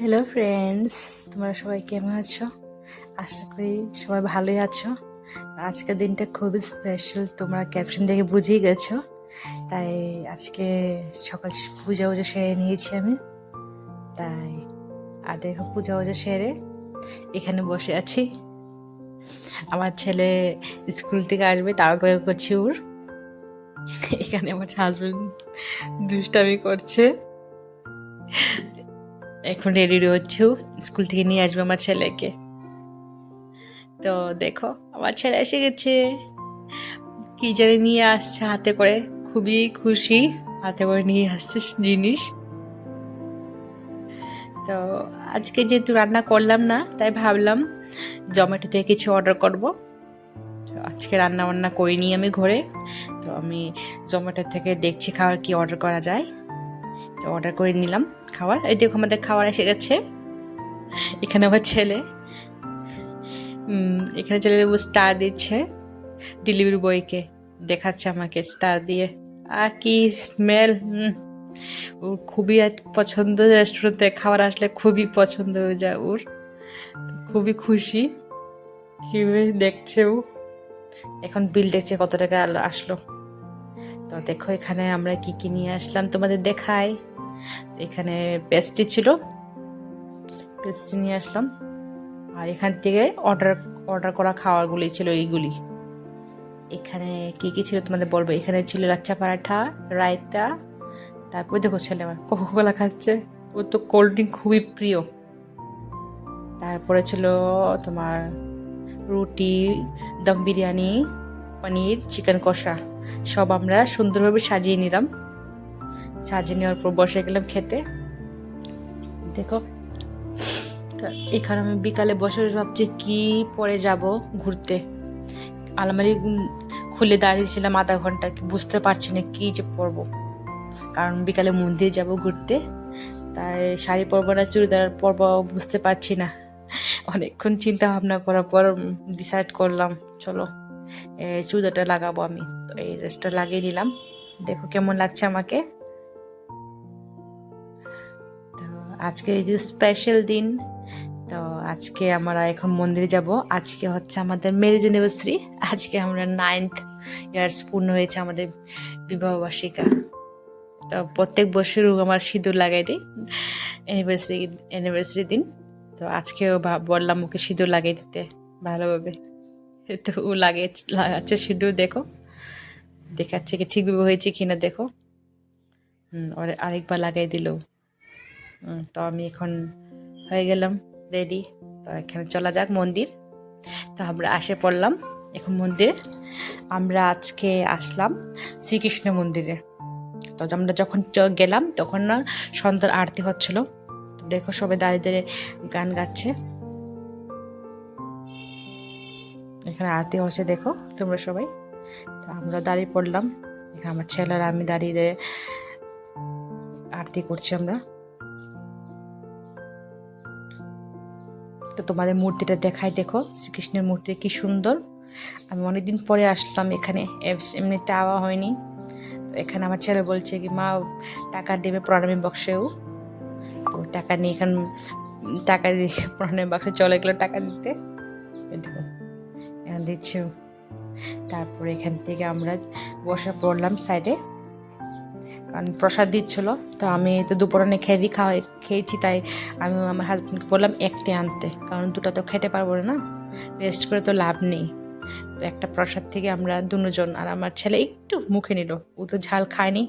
Hello friends তোমরা সবাই কেমন আছো? আশা করি সবাই ভালোই আছো। আজকের দিনটা খুবই স্পেশাল তোমরা ক্যাপশন দেখে বুঝেই গেছো। তাই আজকে সকাল পূজা উজা সেরে নিয়েছি আমি। তাই আর দেখো পূজা উজা সেরে এখানে বসে আছি। আমার ছেলে স্কুল থেকে আসবে তাড়াহুড়ো করছি ওর। এখানে আমার হাজবেন্ড দুষ্টামি করছে। এখন রেডি রয়েছেও। স্কুল থেকে নিয়ে আসবে আমার ছেলেকে। তো দেখো, আমার ছেলে এসে গেছে। কি জানি নিয়ে আসছে হাতে করে। খুবই খুশি, হাতে করে নিয়ে আসছে জিনিস। তো আজকে যেহেতু রান্না করলাম না, তাই ভাবলাম জোম্যাটো থেকে কিছু অর্ডার করব। আজকে রান্না বান্না করিনি আমি ঘরে। তো আমি জোম্যাটো থেকে দেখছি খাবার কি অর্ডার করা যায়। তো অর্ডার করে নিলাম খাবার। এই দেখো আমাদের খাবার এসে গেছে। এখানে আমার ছেলে এখানে ছেলে স্টার দিচ্ছে ডেলিভারি বয়কে দেখাচ্ছে আমাকে স্টার দিয়ে। আর কি স্মেল ওর খুবই পছন্দ রেস্টুরেন্টে খাবার আসলে খুবই পছন্দ হয়ে যায় ওর। খুবই খুশি কীভাবে দেখছে ও। এখন বিল দেখছে কত টাকা আসলো। তো দেখো, এখানে আমরা কি কি নিয়ে আসলাম তোমাদের দেখাই। এখানে পেস্ট্রি ছিল, পেস্ট্রি নিয়ে আসলাম। আর এখান থেকে অর্ডার অর্ডার করা খাবারগুলি ছিল এইগুলি। এখানে কি কি ছিল তোমাদের বলব? এখানে ছিল লাচ্চা পরাঠা, রায়তা, তারপর দেখো ছেলে আমার কোকোকোলা খাচ্ছে। ও তো কোল্ড ড্রিঙ্ক খুবই প্রিয়। তারপরে ছিল তোমার রুটি, দম বিরিয়ানি পনির চিকেন কষা, সব আমরা সুন্দরভাবে সাজিয়ে নিলাম। সাজিয়ে নেওয়ার পর বসে গেলাম খেতে। দেখো এখানে আমি বিকালে বসে ভাবছি কি পরে যাব ঘুরতে। আলমারি খুলে দাঁড়িয়েছিলাম আধা ঘণ্টা বুঝতে পারছি না কি যে পরব। কারণ বিকালে মন্দির যাব ঘুরতে। তাই শাড়ি পরবো না, চুড়িদার পরব বুঝতে পারছি না। অনেকক্ষণ চিন্তা ভাবনা করার পর ডিসাইড করলাম, চলো। চুড়িদারটা লাগাবো আমি। তো এই ড্রেসটা লাগিয়ে নিলাম। দেখো কেমন লাগছে আমাকে। তো আজকে এই যে স্পেশাল দিন। তো আজকে আমরা এখন মন্দিরে যাব। আজকে হচ্ছে আমাদের ম্যারেজ অ্যানিভার্সারি আজকে আমরা নাইনথ ইয়ার্স পূর্ণ হয়েছে আমাদের বিবাহ বার্ষিকা। তো প্রত্যেক বছর আমার সিঁদুর লাগাই দিই। অ্যানিভার্সারি অ্যানিভার্সারি দিন। তো আজকেও বললাম ওকে সিঁদুর লাগিয়ে দিতে ভালোভাবে। তো লাগে লাগাচ্ছে সিঁদুর, দেখো। দেখাচ্ছে কি ঠিকভাবে হয়েছে কিনা, দেখো। ওরে আরেকবার লাগাই দিল। তো আমি এখন হয়ে গেলাম রেডি তো এখানে চলা যাক মন্দির। তো আমরা আসে পড়লাম এখন মন্দিরে। আমরা আজকে আসলাম শ্রীকৃষ্ণ মন্দিরে। তো আমরা যখন গেলাম, তখন না সন্ধ্যার আরতি হচ্ছিল। দেখো সবাই দাঁড়িয়ে দাঁড়িয়ে গান গাচ্ছে। এখানে আরতি হচ্ছে দেখো তোমরা সবাই। তো আমরা দাঁড়িয়ে পড়লাম। এখানে আমার ছেলেরা, আমি দাঁড়িয়ে আরতি করছি আমরা। তো তোমাদের মূর্তিটা দেখাই, দেখো শ্রীকৃষ্ণের মূর্তি কি সুন্দর। আমি অনেকদিন পরে আসলাম এখানে এম- এমনিতে আওয়া হয়নি। তো এখানে আমার ছেলে বলছে কি, মা, টাকা দেবে প্রণামী বক্সেও। তো টাকা নিয়ে এখান, টাকা দিয়ে প্রণামী বক্সে চলে গেলো টাকা দিতে। দেখো। এখানে দিচ্ছে। ও। তারপরে এখান থেকে আমরা বসে পড়লাম সাইডে কারণ প্রসাদ দিচ্ছিল, তো আমি তো দুপুর দুপুরে খেয়ে খাওয়া খেয়েছি, তাই আমি আমার হাজব্যান্ডকে বললাম, একটি আনতে, কারণ দুটো তো খেতে পারব না রেস্ট করে তো লাভ নেই। একটা প্রসাদ থেকে আমরা দুজন আর আমার ছেলে একটু মুখে নিল, ও তো ঝাল খায়নি,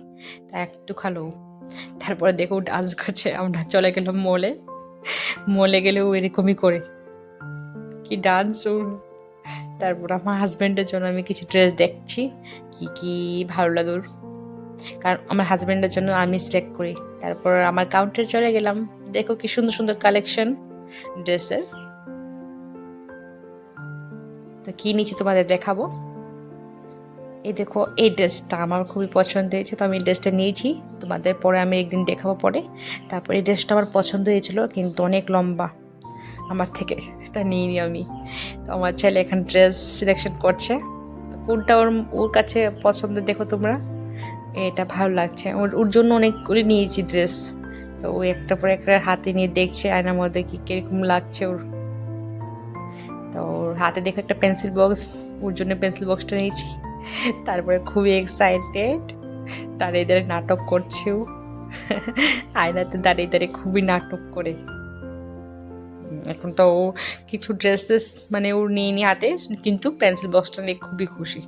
তা একটু খালো। তারপরে দেখো ডান্স করছে, আমরা চলে গেলাম মলে মলে গেলে ও এরকমই করে। কি ডান্স তারপর আমার হাজব্যান্ডের জন্য আমি কিছু ড্রেস দেখছি কি কি ভালো লাগে ওর। কারণ আমার হাজব্যান্ডের জন্য আমি সিলেক্ট করি। তারপর আমার কাউন্টারে চলে গেলাম। দেখো কি সুন্দর সুন্দর কালেকশন ড্রেসের। তো কি নিচে তোমাদের দেখাবো। এই দেখো এই ড্রেসটা আমার খুবই পছন্দ হয়েছে। তো আমি এই ড্রেসটা নিয়েছি। তোমাদের পরে আমি একদিন দেখাবো পরে। তারপর এই ড্রেসটা আমার পছন্দ হয়েছিল কিন্তু অনেক লম্বা। আমার থেকে। তা নিইনি আমি। তো আমার ছেলে এখন ড্রেস সিলেকশন করছে। কোনটা ওর ওর কাছে পছন্দ দেখো তোমরা। এটা ভালো লাগছে। ওর ওর জন্য অনেকগুলি নিয়েছি ড্রেস তো ও একটা পরে একটা হাতে নিয়ে দেখছে, আয়নার মধ্যে কি কীরকম লাগছে ওর। তো ওর হাতে দেখে একটা পেন্সিল বক্স ওর জন্য পেন্সিল বক্সটা নিয়েছি। তারপরে খুবই এক্সাইটেড দাঁড়িয়ে দাঁড়িয়ে নাটক করছে ও। আয়নাতে দাঁড়িয়ে দাঁড়িয়ে খুবই নাটক করে। এখন তো ও কিছু ড্রেসেস মানে ওর নিয়ে নিয়ে হাতে, কিন্তু পেন্সিল বক্সটা নিয়ে খুবই খুশি।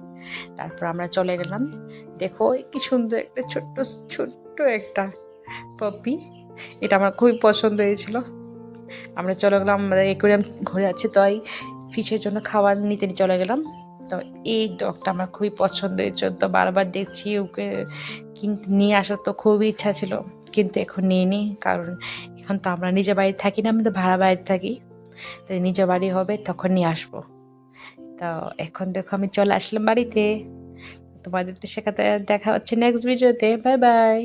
তারপর আমরা চলে গেলাম। দেখো, কি সুন্দর একটা ছোট্ট ছোট্ট একটা পপি এটা আমার খুবই পছন্দ হয়েছিল। আমরা চলে গেলাম আমরা একুরিয়াম ঘুরে আছি তাই ফিশের জন্য খাবার নিতে চলে গেলাম। তো এই ডগটা আমার খুবই পছন্দ হয়েছে তো বারবার দেখছি ওকে, কিনতে নিয়ে আসার তো খুবই ইচ্ছা ছিল। কিন্তু এখন নিয়ে নিই কারণ এখন তো আমরা নিজের বাড়িতে থাকি না আমি তো ভাড়া বাড়িতে থাকি। তো নিজের বাড়ি হবে, তখন নিয়ে আসব। তো এখন দেখো আমি চলে আসলাম বাড়িতে। তোমাদের সাথে দেখা হচ্ছে নেক্সট ভিডিওতে বাই বাই